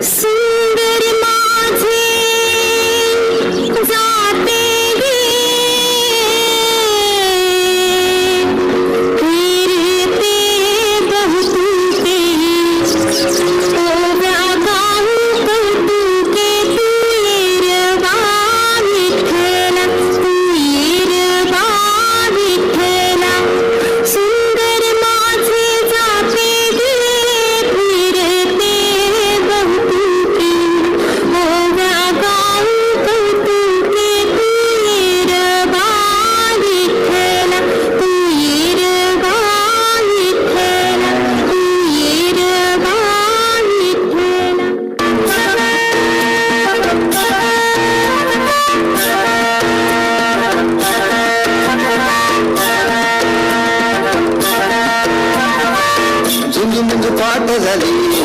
See? झुंज पाठ झाली.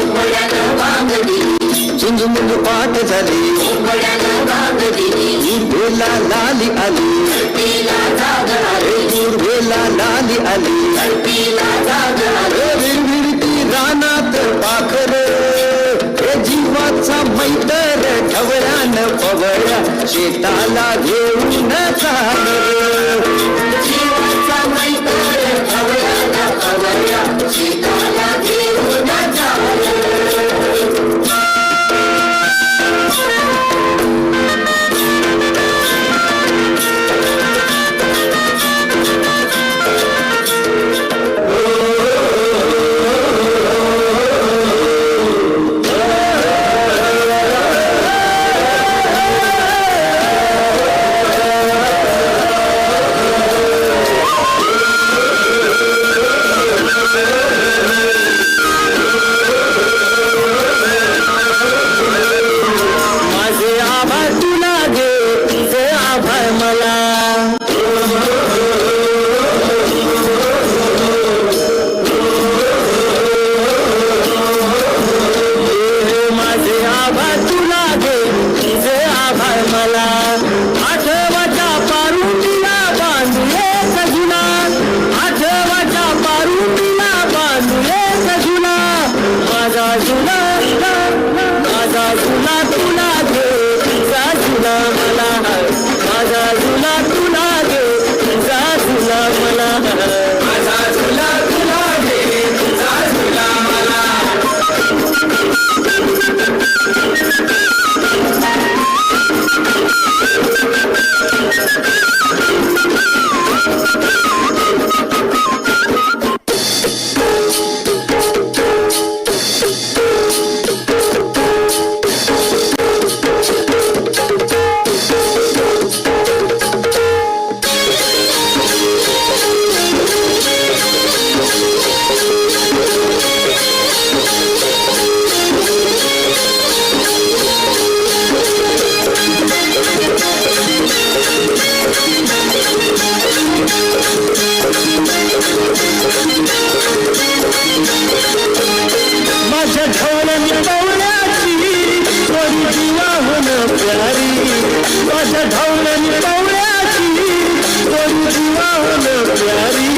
झुंज मुंज पाठ झाली. भेला लाली आली. भेला लाली आली. पाखर. मैतर ठवळ्यान पवळ्या शेताला घेऊन चालले.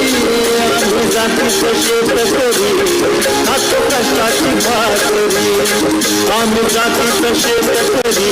আমি জাতিতে সেবা করি এত কষ্টাছি ভাত করি আমি জাতিতে সেবা করি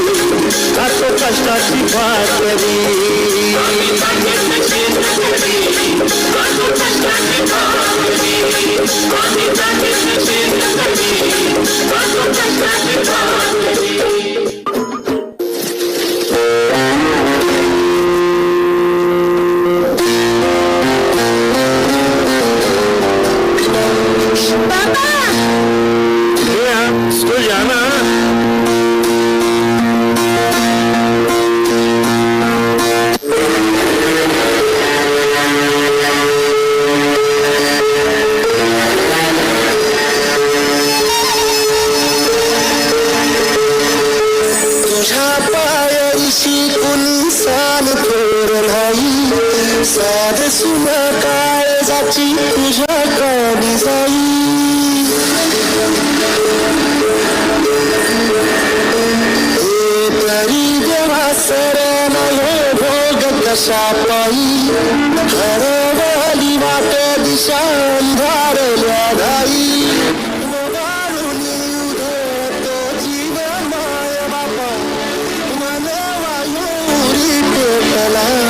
हाताची तुझ्या कधी तरी देवा सरण हे भोग कशा पायी हरवली वाट दिशा अंधारल्या धाई love.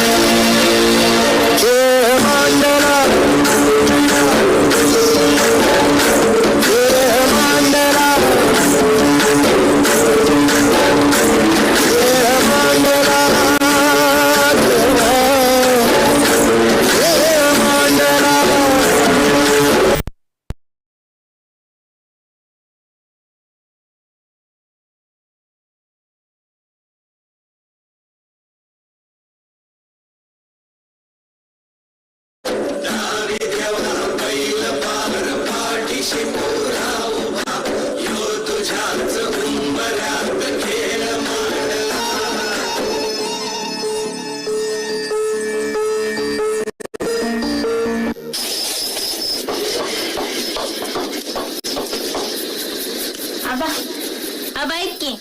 आबा ऐक की.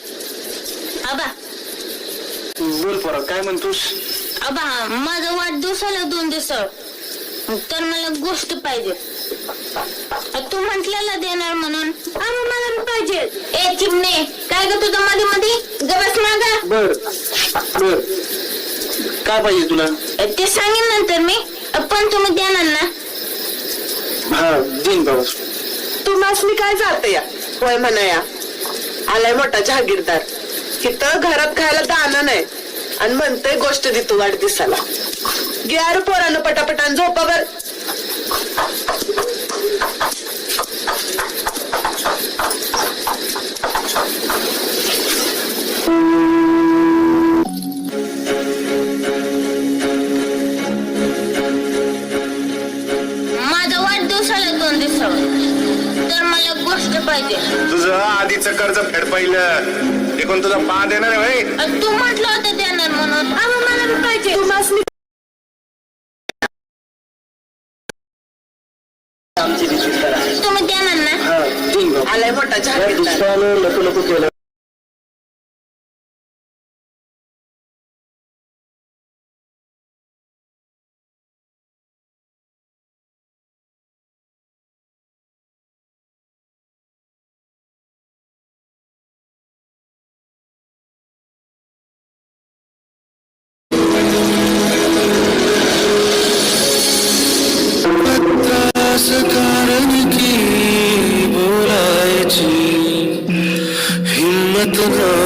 आबा. बोल पोरा काय म्हणतोस? आबा माझा वाढदिवस आला दोन दिवसावर. तर मला गोष्ट पाहिजे. तू म्हटलेला देणार म्हणून. आबा मला पाहिजे. ए चिमणे काय ग तुझं मध्ये मध्ये गबस मागा. बर बर. काय पाहिजे तुला? ते सांगेन नंतर मी. पण तुम्ही देणार ना? हा देईन बाबा मी काय जाते या? होय म्हणा या आलाय मोठा जहागीरदार. तिथं घरात खायला दाना नाही. आणि म्हणतोय गोष्ट देतो वाढदिवसाला. घ्या रे पोरानं पटापटान झोपावर पहिलं ते कोण तुझा पा देणार आहे तू म्हटलं होतं देणार म्हणून. बी पाहिजे. neighborhood.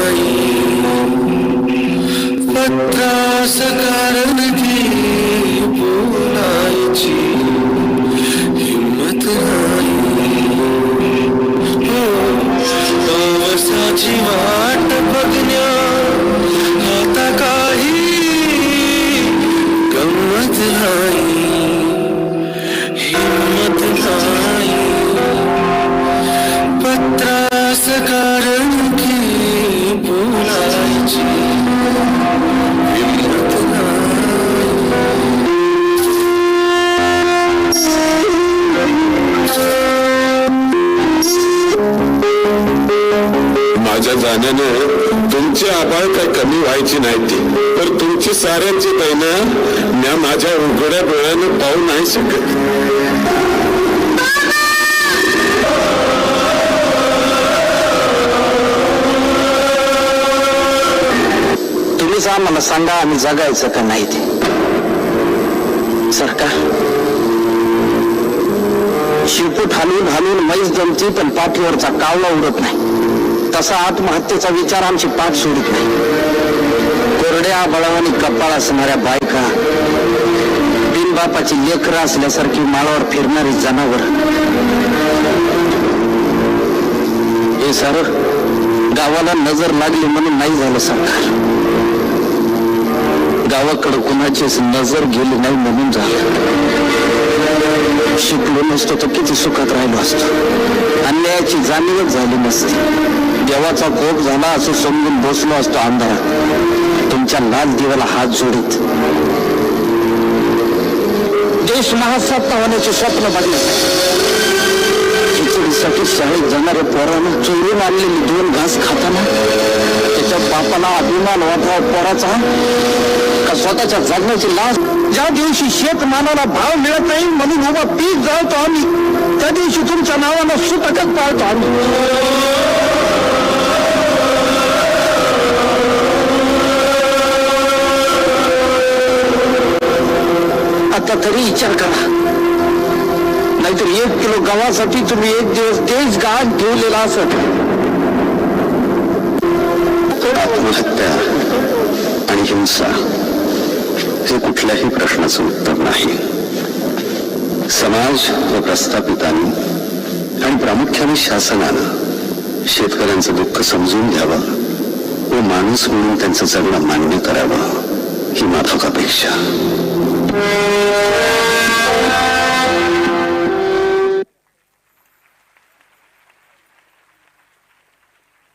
माझ्या जाण्याने तुमची आभाळ काय कमी व्हायची नाही ती तर तुमची साऱ्यांची बहिणं म्या माझ्या उघड्या डोळ्यानं पाहू नाही शकत. तुम्हीच आम्हाला सांगा आम्ही जगायचं का नाही ते. सरकार शिरपूट हलवून हलवून मैस जमती पण पाठीवरचा कावला उडत नाही. तसा आत्महत्येचा विचार आमची पाठ सोडत नाही. कोरड्या बळावानी कपाळ असणाऱ्या बायका बिनबापाची लेकरं असल्यासारखी माळावर फिरणारी जनावर. हे सर गावाला नजर लागली म्हणून नाही झालं सरकार. गावाकडे कुणाचीच नजर गेली नाही म्हणून झालं. शिकलो नसतो तर किती सुखात राहिलो असतो. अन्यायाची जाणीवच झाली नसती. देवाचा कोप झाला असं समजून बसलो असतो अंधारात. तुमच्या लाल दिवाला हात जोडीत. देश महासत्ता होण्याचे स्वप्न बघले. खिचडीसाठी शाळेत जाणाऱ्या पोरानं चोरून आणलेली दोन घास खाताना त्याच्या बापाला अभिमान वाटवा पोराचा का स्वतःच्या जगण्याची लाज? ज्या दिवशी शेतमालाला भाव मिळत नाही म्हणून उभा पीक जाळतो आम्ही. त्या दिवशी तुमच्या नावानं सुतकच पाळतो आम्ही. आता तरी विचार करा. नाहीतर एक किलो गव्हासाठी तुम्ही एक दिवस तेच गाठ ठेवलेला असत आत्महत्या आणि हिंसा हे कुठल्याही प्रश्नाचं उत्तर नाही. समाज व प्रस्थापितांनी आणि प्रामुख्याने शासनानं शेतकऱ्यांचं दुःख समजून घ्यावं व माणूस म्हणून त्यांचं जगणं मान्य करावं ही माफक अपेक्षा. Música